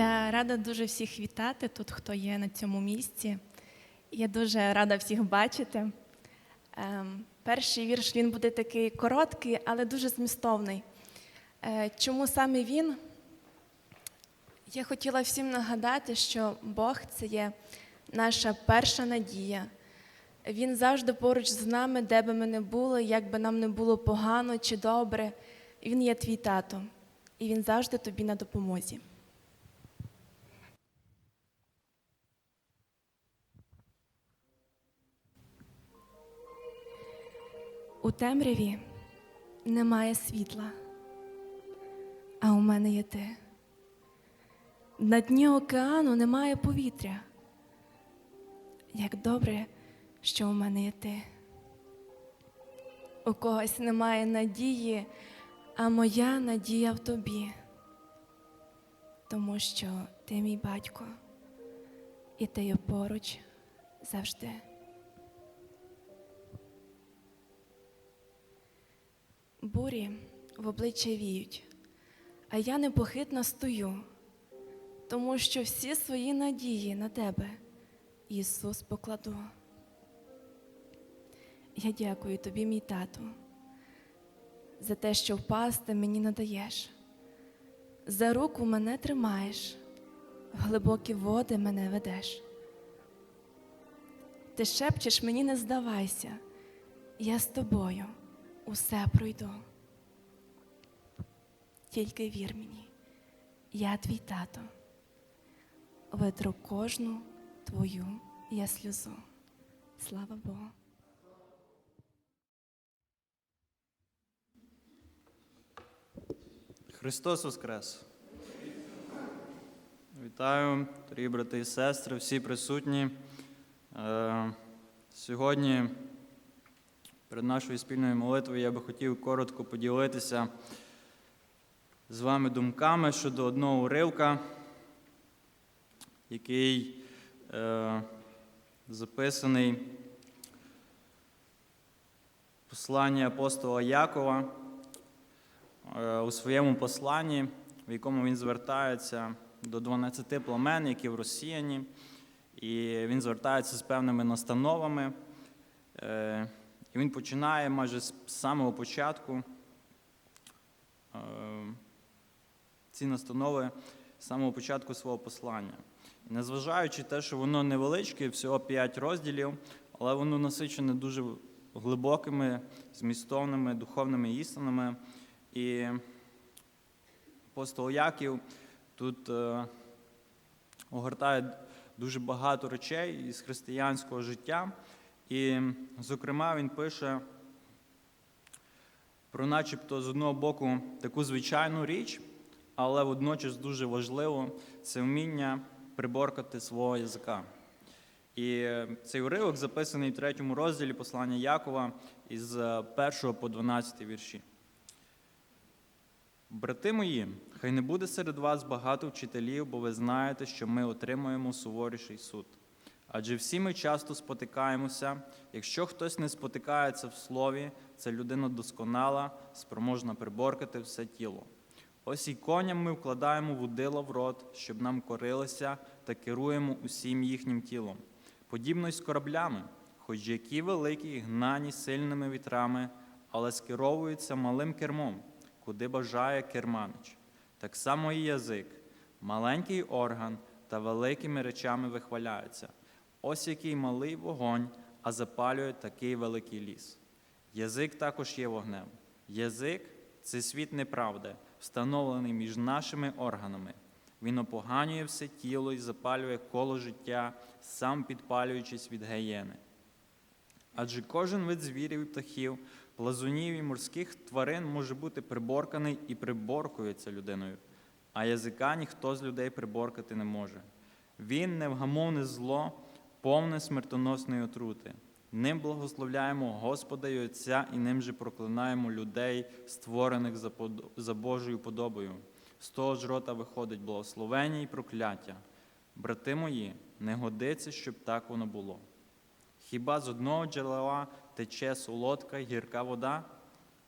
Я рада дуже всіх вітати тут, хто є на цьому місці. Я дуже рада всіх бачити. Ем, перший вірш він буде такий короткий, але дуже змістовний. Е, чому саме він? Я хотіла всім нагадати, що Бог це є наша перша надія. Він завжди поруч з нами, де би ми не були, як би нам не було погано чи добре. Він є твій тато, і він завжди тобі на допомозі. У темряві немає світла, а у мене є ти. На дні океану немає повітря. Як добре, що у мене є ти. У когось немає надії, а моя надія в тобі, тому що ти мій батько, і ти є поруч завжди. Бурі в обличчя віють, а я непохитно стою, тому що всі свої надії на тебе, Ісус, покладу. Я дякую тобі, мій тату, за те, що впасти мені надаєш, за руку мене тримаєш, в глибокі води мене ведеш. Ти шепчеш мені, не здавайся, я з тобою усе пройду. Тільки вір мені, я твій тато, витру кожну твою я сльозу. Слава Богу. Христос Воскрес! Вітаю, дорогі брати і сестри, всі присутні. Е, Сьогодні перед нашою спільною молитвою я би хотів коротко поділитися з вами думками щодо одного уривка, який е, записаний в посланні апостола Якова е, у своєму посланні, в якому він звертається до 12 племен, які в Росіяні, і він звертається з певними настановами. І він починає майже з самого початку е, ці настанови з самого початку свого послання. І незважаючи те, що воно невеличке, всього 5 розділів, але воно насичене дуже глибокими, змістовними, духовними істинами. І апостол Яків тут е, огортає дуже багато речей із християнського життя. І, зокрема, він пише про начебто з одного боку таку звичайну річ, але водночас дуже важливо це вміння приборкати свого язика. І е, цей уривок записаний в третьому розділі послання Якова із 1 по 12 вірші. Брати мої, хай не буде серед вас багато вчителів, бо ви знаєте, що ми отримуємо суворіший суд. Адже всі ми часто спотикаємося. Якщо хтось не спотикається в слові, це людина досконала, спроможна приборкати все тіло. Ось і коням ми вкладаємо вудила в рот, щоб нам корилися та керуємо усім їхнім тілом. Подібно й з кораблями, хоч які великі, гнані сильними вітрами, але скеровуються малим кермом, куди бажає керманич. Так само і язик, маленький орган та великими речами вихваляється. Ось який малий вогонь, а запалює такий великий ліс. Язик також є вогнем. Язик це світ неправди, встановлений між нашими органами. Він опоганює все тіло і запалює коло життя, сам підпалюючись від гієни. Адже кожен вид звірів і птахів, плазунів і морських тварин може бути приборканий і приборкується людиною, а язика ніхто з людей приборкати не може. Він невгамовне зло, повне смертоносної отрути. Ним благословляємо Господа і Отця, і ним же проклинаємо людей, створених за, под... за Божою подобою. З того ж рота виходить благословення і прокляття. Брати мої, не годиться, щоб так воно було. Хіба з одного джерела тече солодка й гірка вода?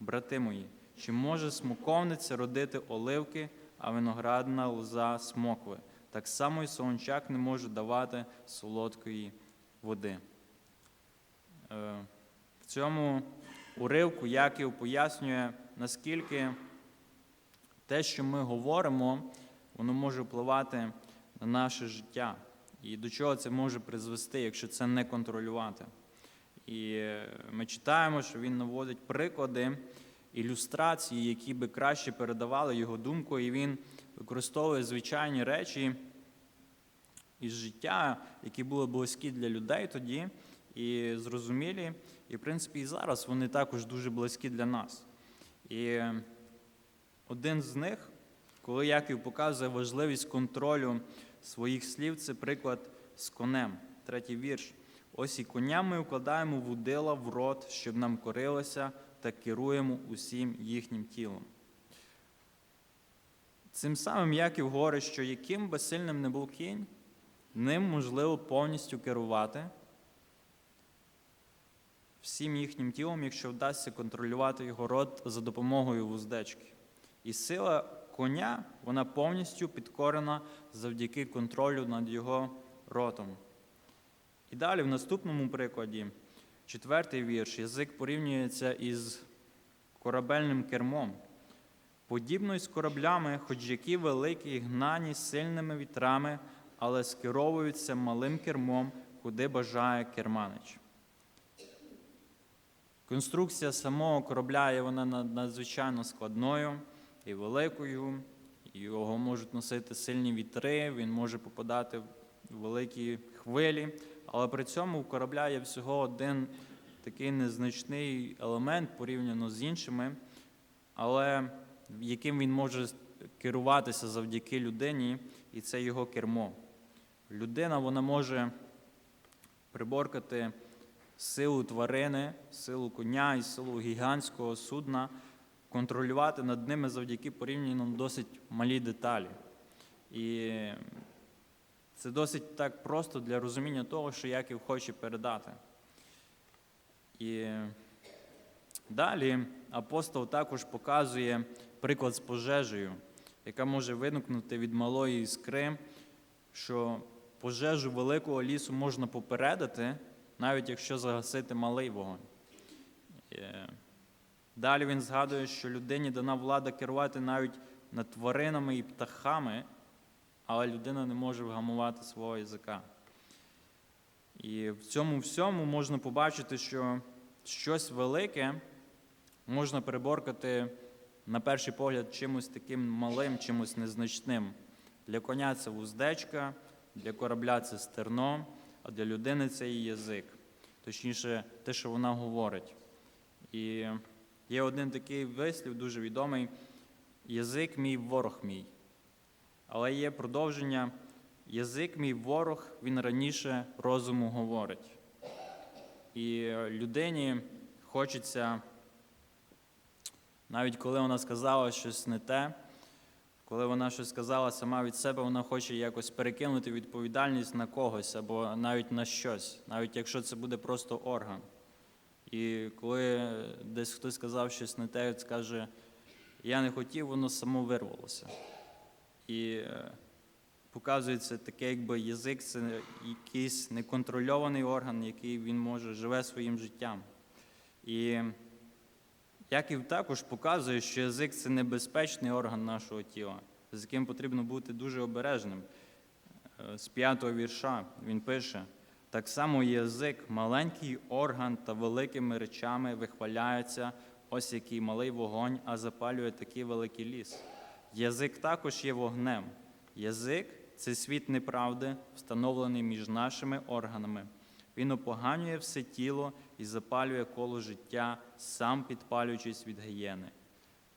Брати мої, чи може смоковниця родити оливки, а виноградна лоза смокви? Так само і солончак не може давати солодкої води. Е, В цьому уривку Яків пояснює, наскільки те, що ми говоримо, воно може впливати на наше життя. І до чого це може призвести, якщо це не контролювати. І е, ми читаємо, що він наводить приклади, ілюстрації, які би краще передавали його думку, і він використовує звичайні речі із життя, які були близькі для людей тоді, і зрозумілі. І, в принципі, і зараз вони також дуже близькі для нас. І один з них, коли Яків показує важливість контролю своїх слів, це приклад з конем. Третій вірш. Ось і коня ми вкладаємо вудила в рот, щоб нам корилося, та керуємо усім їхнім тілом. Цим самим Яків говорить, що яким би сильним не був кінь, ним можливо повністю керувати всім їхнім тілом, якщо вдасться контролювати його рот за допомогою вуздечки. І сила коня, вона повністю підкорена завдяки контролю над його ротом. І далі, в наступному прикладі, четвертий вірш, язик порівнюється із корабельним кермом. Подібно із кораблями, хоч які великі гнані сильними вітрами, але скеровуються малим кермом, куди бажає керманич. Конструкція самого корабля є вона надзвичайно складною і великою. Його можуть носити сильні вітри, він може попадати в великі хвилі, але при цьому у корабля є всього один такий незначний елемент порівняно з іншими, але яким він може керуватися завдяки людині, і це його кермо. Людина вона може приборкати силу тварини, силу коня і силу гігантського судна, контролювати над ними завдяки порівняно досить малі деталі. І це досить так просто для розуміння того, що Яків хоче передати. І далі апостол також показує приклад з пожежею, яка може виникнути від малої іскри, що пожежу великого лісу можна попередити, навіть якщо загасити малий вогонь. Е, Далі він згадує, що людині дана влада керувати навіть над тваринами і птахами, але людина не може вгамувати свого язика. І в цьому всьому можна побачити, що щось велике можна переборкати, на перший погляд, чимось таким малим, чимось незначним. Для коня це вуздечка, для корабля це стерно, а для людини це її язик. Точніше, те, що вона говорить. І є один такий вислів, дуже відомий: язик мій, ворог мій. Але є продовження. Язик мій ворог, він раніше розуму говорить. І людині хочеться, навіть коли вона сказала щось не те, коли вона щось сказала сама від себе, вона хоче якось перекинути відповідальність на когось або навіть на щось, навіть якщо це буде просто орган. І коли десь хтось сказав щось не те, скаже, я не хотів, воно само вирвалося. І е, показується таке, якби язик це якийсь неконтрольований орган, який він може живе своїм життям. І Яків також показує, що язик це небезпечний орган нашого тіла, з яким потрібно бути дуже обережним. Е, З п'ятого вірша він пише: так само язик, маленький орган та великими речами вихваляється, ось який малий вогонь, а запалює такий великий ліс. Язик також є вогнем. Язик це світ неправди, встановлений між нашими органами. Він опоганює все тіло і запалює коло життя, сам підпалюючись від гієни.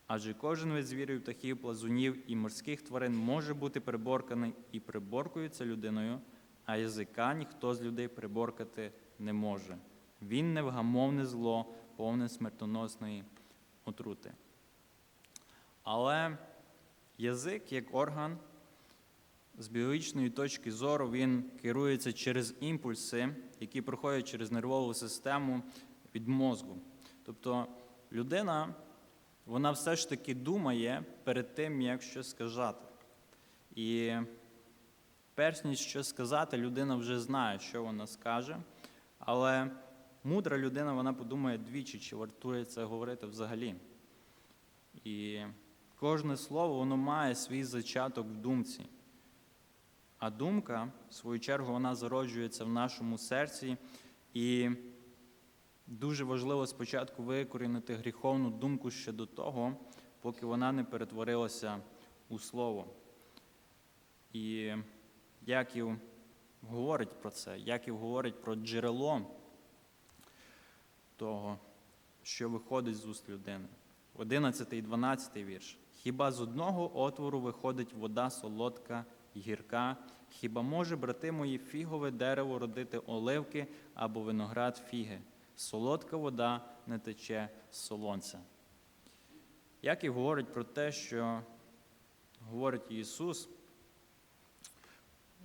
Адже кожен вид звірів, птахів, плазунів і морських тварин може бути приборканий і приборкується людиною, а язика ніхто з людей приборкати не може. Він невгамовне зло, повне смертоносної отрути. Але язик як орган з біологічної точки зору він керується через імпульси, які проходять через нервову систему від мозку. Тобто людина, вона все ж таки думає перед тим, як щось сказати. І перш ніж щось сказати, людина вже знає, що вона скаже. Але мудра людина, вона подумає двічі, чи вартує це говорити взагалі. І кожне слово воно має свій зачаток в думці. А думка, в свою чергу, вона зароджується в нашому серці. І дуже важливо спочатку викорінити гріховну думку ще до того, поки вона не перетворилася у слово. І Яків говорить про це, Яків говорить про джерело того, що виходить з уст людини. 11 і 12 вірш. Хіба з одного отвору виходить вода солодка й гірка? Хіба може, брати мої, фігове дерево родити оливки або виноград фіги? Солодка вода не тече з солонця. Яків говорить про те, що говорить Ісус,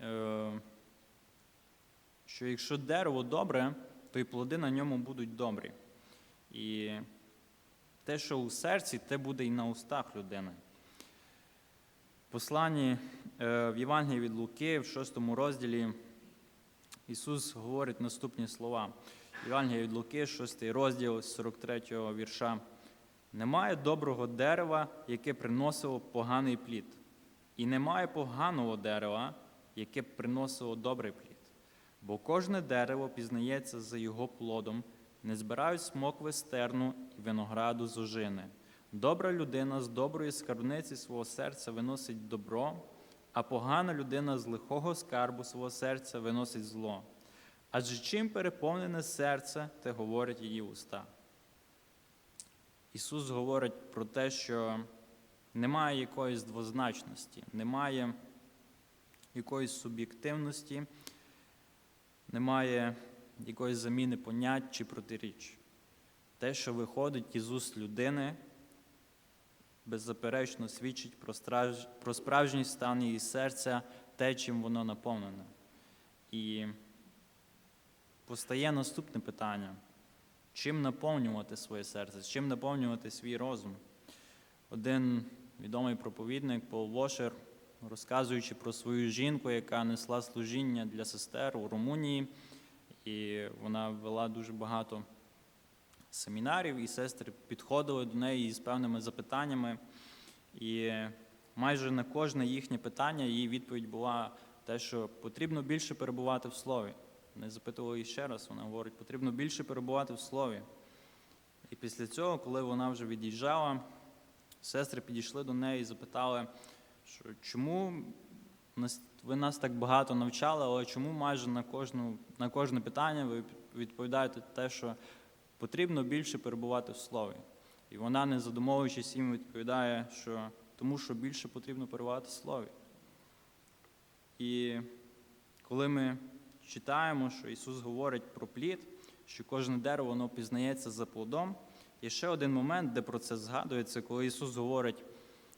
е, що якщо дерево добре, то і плоди на ньому будуть добрі. І те, що у серці, те буде і на устах людини. В посланні е, в Євангелії від Луки, в 6 розділі, Ісус говорить наступні слова. Євангелія від Луки, 6 розділ, 43 вірша. Немає доброго дерева, яке приносило поганий плід, і немає поганого дерева, яке приносило добрий плід. Бо кожне дерево пізнається за його плодом, не збирають смокви з терну і винограду з ожини. Добра людина з доброї скарбниці свого серця виносить добро, а погана людина з лихого скарбу свого серця виносить зло. Адже чим переповнене серце, те говорять її уста. Ісус говорить про те, що немає якоїсь двозначності, немає якоїсь суб'єктивності, немає якоїсь заміни понять чи протиріч. Те, що виходить із уст людини, беззаперечно свідчить про, страж... про справжній стан її серця, те, чим воно наповнене. І постає наступне питання: чим наповнювати своє серце, чим наповнювати свій розум? Один відомий проповідник Пол Вошер, розказуючи про свою жінку, яка несла служіння для сестер у Румунії, і вона вела дуже багато семінарів, і сестри підходили до неї з певними запитаннями. І майже на кожне їхнє питання її відповідь була те, що потрібно більше перебувати в слові. Вони запитували її ще раз, вона говорить, потрібно більше перебувати в слові. І після цього, коли вона вже від'їжджала, сестри підійшли до неї і запитали, що чому ви нас так багато навчали, але чому майже на, кожну, на кожне питання ви відповідаєте те, що потрібно більше перебувати в слові. І вона, не задумовуючись їм, відповідає, що тому що більше потрібно перебувати в слові. І коли ми читаємо, що Ісус говорить про плід, що кожне дерево воно пізнається за плодом, є ще один момент, де про це згадується, коли Ісус говорить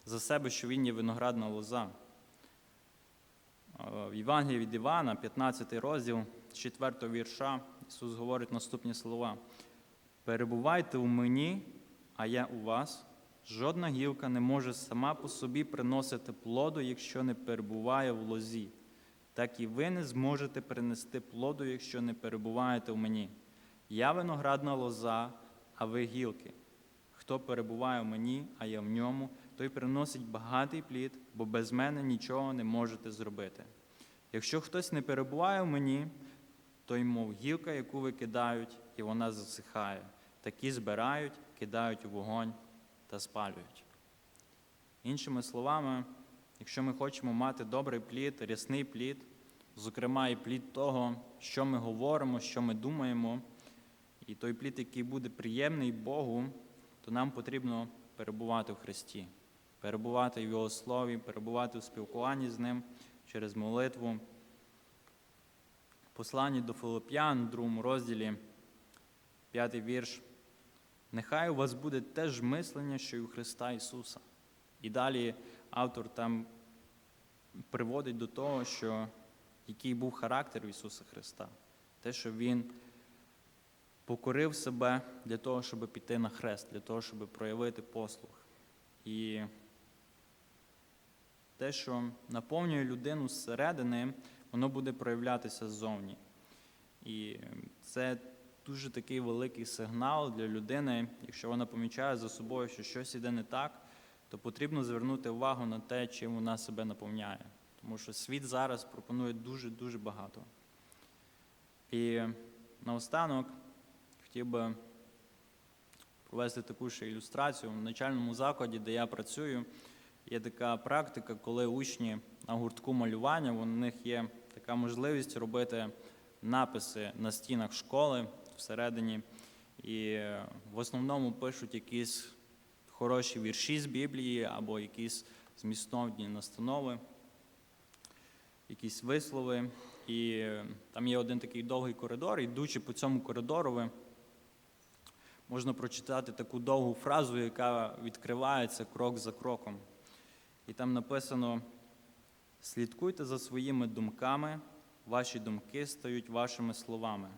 за себе, що Він є виноградна лоза. Е, В Євангелії від Івана, 15 розділ, 4 вірша, Ісус говорить наступні слова. Перебувайте у мені, а я у вас. Жодна гілка не може сама по собі приносити плоду, якщо не перебуває в лозі. Так і ви не зможете принести плоду, якщо не перебуваєте в мені. Я виноградна лоза, а ви гілки. Хто перебуває в мені, а я в ньому, той приносить багатий плід, бо без мене нічого не можете зробити. Якщо хтось не перебуває в мені, той, мов гілка, яку викидають, і вона засихає. Такі збирають, кидають у вогонь та спалюють. Іншими словами, якщо ми хочемо мати добрий плід, рясний плід, зокрема і плід того, що ми говоримо, що ми думаємо, і той плід, який буде приємний Богу, то нам потрібно перебувати в Христі, перебувати в Його Слові, перебувати у спілкуванні з Ним через молитву. Посланні до Филип'ян, другому розділі, п'ятий вірш. Нехай у вас буде те ж мислення, що й у Христа Ісуса. І далі автор там приводить до того, що який був характер Ісуса Христа. Те, що Він покорив себе для того, щоб піти на хрест, для того, щоб проявити послуг. І те, що наповнює людину зсередини, воно буде проявлятися ззовні. І це дуже такий великий сигнал для людини, якщо вона помічає за собою, що щось іде не так, то потрібно звернути увагу на те, чим вона себе наповняє. Тому що світ зараз пропонує дуже-дуже багато. І наостанок хотів би провести таку ще ілюстрацію. В начальному закладі, де я працюю, є така практика, коли учні на гуртку малювання, у них є така можливість робити написи на стінах школи всередині. І е, в основному пишуть якісь хороші вірші з Біблії або якісь змістовні настанови, якісь вислови. І е, там є один такий довгий коридор, і йдучи по цьому коридору, ви можна прочитати таку довгу фразу, яка відкривається крок за кроком. І там написано: слідкуйте за своїми думками, ваші думки стають вашими словами.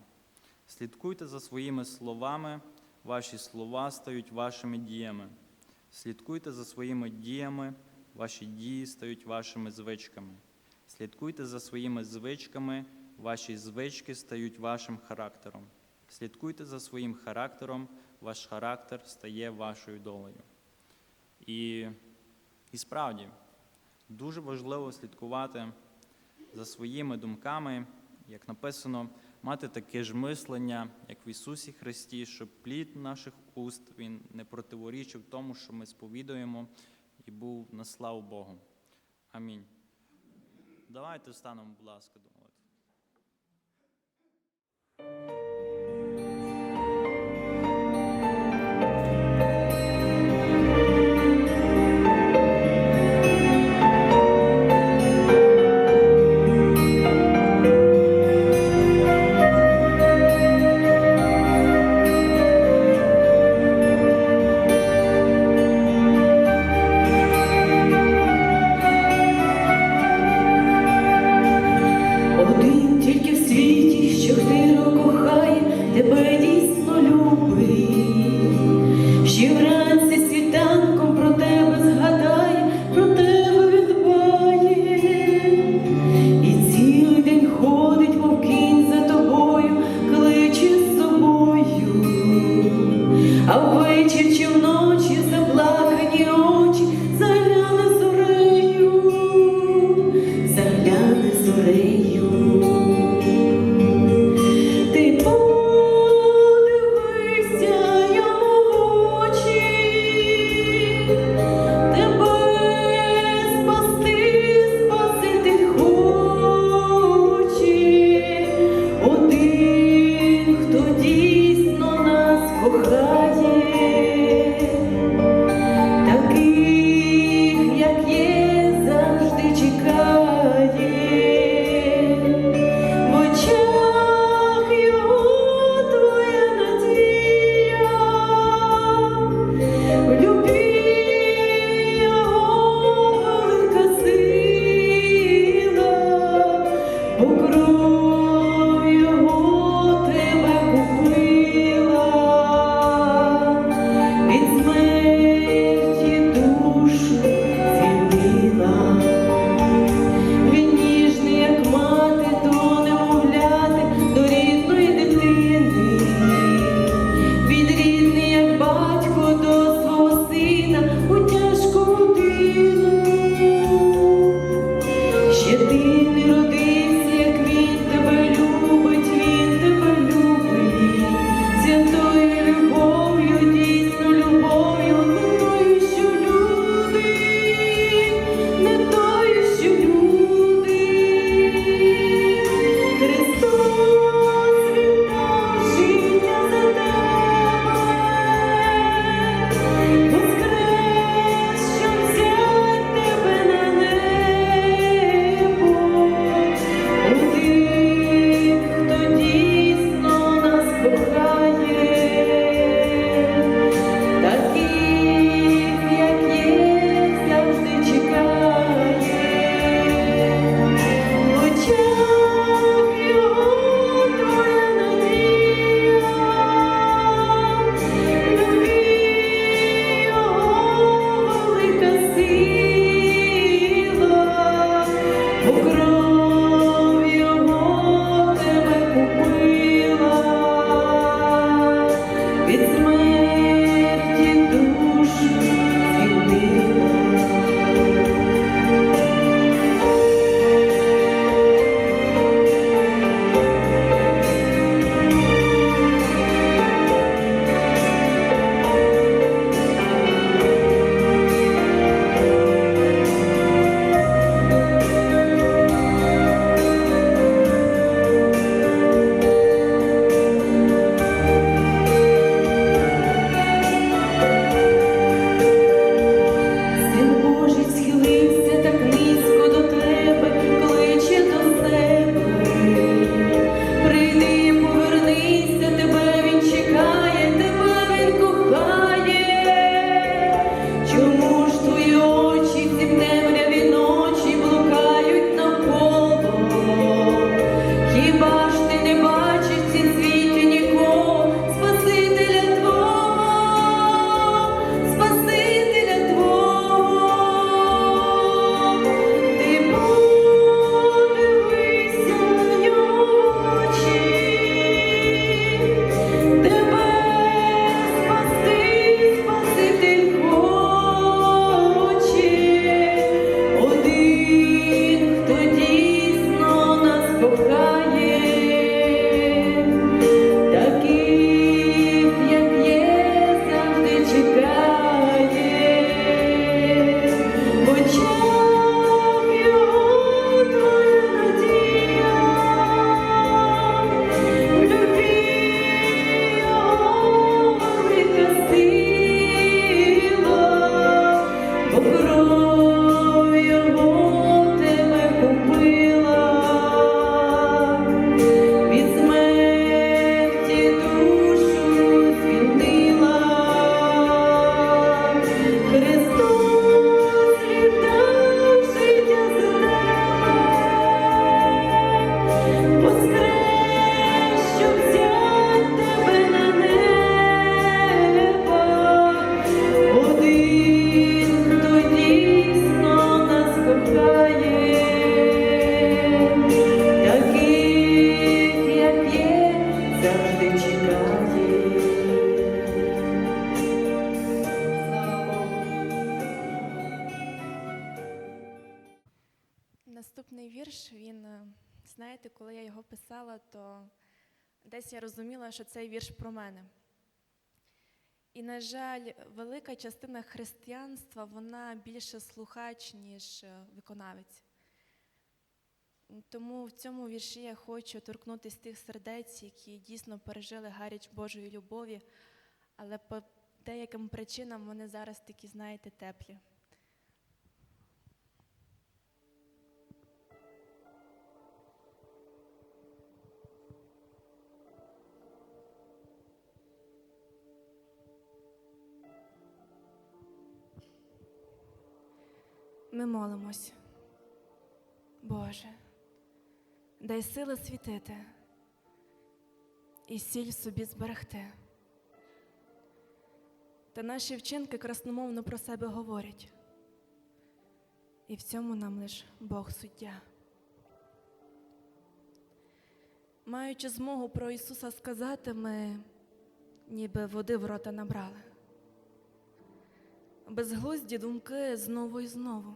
Слідкуйте за своїми словами, ваші слова стають вашими діями. Слідкуйте за своїми діями, ваші дії стають вашими звичками. Слідкуйте за своїми звичками, ваші звички стають вашим характером. Слідкуйте за своїм характером, ваш характер стає вашою долею. І, і справді, дуже важливо слідкувати за своїми думками, як написано, мати таке ж мислення, як в Ісусі Христі, щоб плід наших уст він не противорічив тому, що ми сповідуємо, і був на славу Богу. Амінь. Давайте встанемо, будь ласка, до мене. І, на жаль, велика частина християнства вона більше слухач, ніж е, виконавець. Тому в цьому вірші я хочу торкнутися тих сердець, які дійсно пережили гаряч Божої любові, але по деяким причинам вони зараз такі, знаєте, теплі. Молимось. Боже, дай сили світити і сіль собі зберегти. Та наші вчинки красномовно про себе говорять, і в цьому нам лиш Бог суддя. Маючи змогу про Ісуса сказати, ми ніби води в рота набрали. Безглузді думки знову і знову.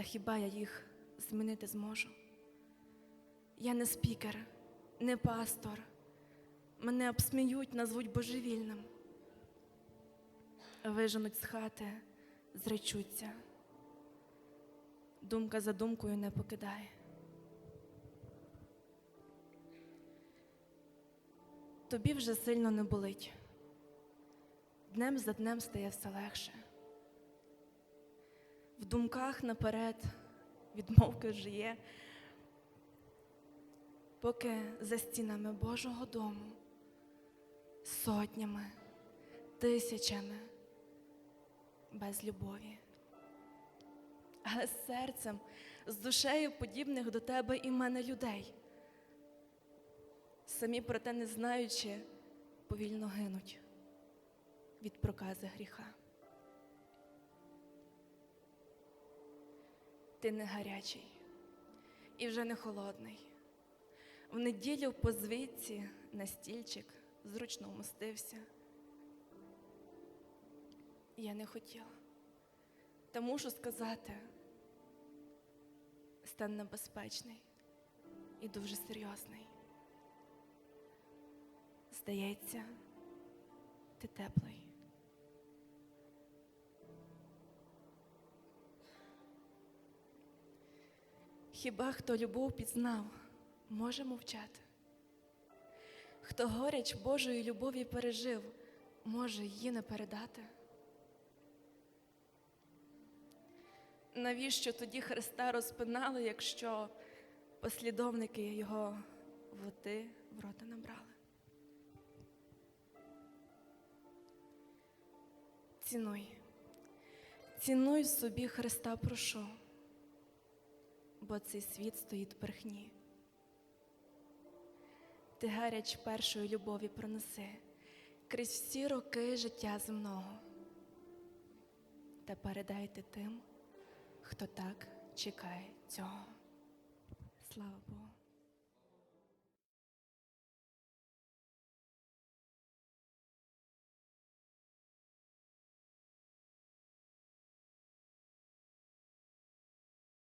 Та хіба я їх змінити зможу? Я не спікер, не пастор. Мене обсміють, назвуть божевільним. Виженуть з хати, зречуться. Думка за думкою не покидає. Тобі вже сильно не болить. Днем за днем стає все легше. В думках наперед відмовки вже є, поки за стінами Божого дому сотнями, тисячами без любові. Але з серцем, з душею подібних до тебе і мене людей, самі про те не знаючи, повільно гинуть від прокази гріха. Ти не гарячий і вже не холодний. В неділю по звідці на стільчик зручно вмостився. Я не хотіла. Та мушу сказати, стан небезпечний і дуже серйозний. Здається, ти теплий. Хіба хто любов пізнав, може мовчати? Хто горяч Божої любові пережив, може її не передати? Навіщо тоді Христа розпинали, якщо послідовники його води в рота набрали? Цінуй, цінуй собі Христа прошу, бо цей світ стоїть брехні. Ти гаряч першої любові пронеси крізь всі роки життя земного. Та передайте тим, хто так чекає цього. Слава Богу.